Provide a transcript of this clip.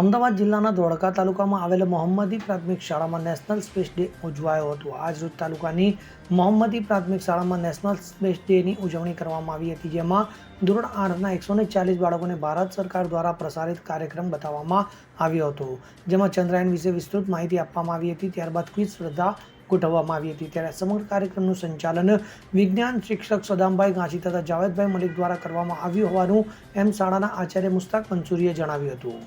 અમદાવાદ જિલ્લાના ધોળકા તાલુકામાં આવેલા મોહમ્મદી પ્રાથમિક શાળામાં નેશનલ સ્પેસ ડે ઉજવાયો હતો. આજરોજ તાલુકાની મોહમ્મદી પ્રાથમિક શાળામાં નેશનલ સ્પેસ ડેની ઉજવણી કરવામાં આવી હતી, જેમાં ધોરણ આઠના એકસો ચાલીસ બાળકોને ભારત સરકાર દ્વારા પ્રસારિત કાર્યક્રમ બતાવવામાં આવ્યો હતો. જેમાં ચંદ્રયાન વિશે વિસ્તૃત માહિતી આપવામાં આવી હતી. ત્યારબાદ ક્વિઝ સ્પર્ધા ગોઠવવામાં આવી હતી. ત્યારે સમગ્ર કાર્યક્રમનું સંચાલન વિજ્ઞાન શિક્ષક સદામભાઈ ગાંચી તથા જાવેદભાઈ મલિક દ્વારા કરવામાં આવ્યું હોવાનું એમ શાળાના આચાર્ય મુસ્તાક મંસૂરીએ જણાવ્યું હતું.